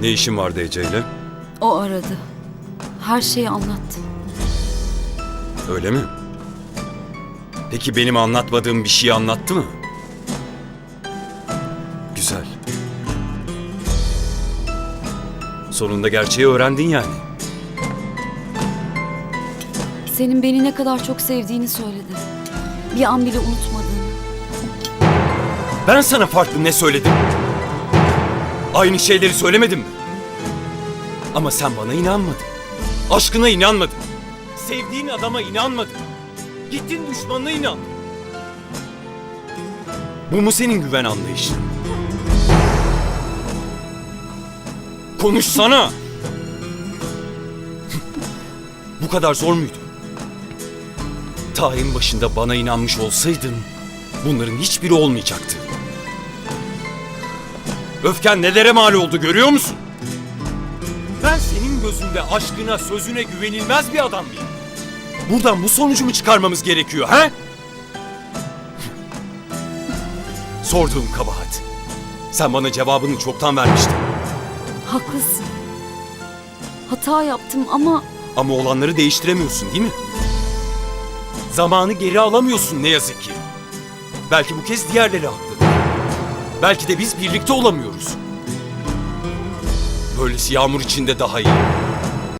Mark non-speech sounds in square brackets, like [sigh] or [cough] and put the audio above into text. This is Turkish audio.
Ne işin vardı Ece'yle? O aradı. Her şeyi anlattı. Öyle mi? Peki benim anlatmadığım bir şeyi anlattı mı? Güzel. Sonunda gerçeği öğrendin yani. Senin beni ne kadar çok sevdiğini söyledi. Bir an bile unutmadığını. Ben sana farklı ne söyledim? Aynı şeyleri söylemedim mi? Ama sen bana inanmadın. Aşkına inanmadın. Sevdiğin adama inanmadın. Gittin düşmanına inandın. Bu mu senin güven anlayışın? Konuşsana. Bu kadar zor muydu? Ta en başında bana inanmış olsaydın bunların hiçbiri olmayacaktı. Öfken nelere mal oldu görüyor musun? Ben senin gözünde aşkına, sözüne güvenilmez bir adam mıyım? Buradan bu sonucu mu çıkarmamız gerekiyor ha? [laughs] Sorduğum kabahat. Sen bana cevabını çoktan vermiştin. Haklısın. Hata yaptım ama Ama olanları değiştiremiyorsun değil mi? Zamanı geri alamıyorsun ne yazık ki. Belki bu kez diğerleri haklı. Belki de biz birlikte olamıyoruz. Böylesi yağmur içinde daha iyi.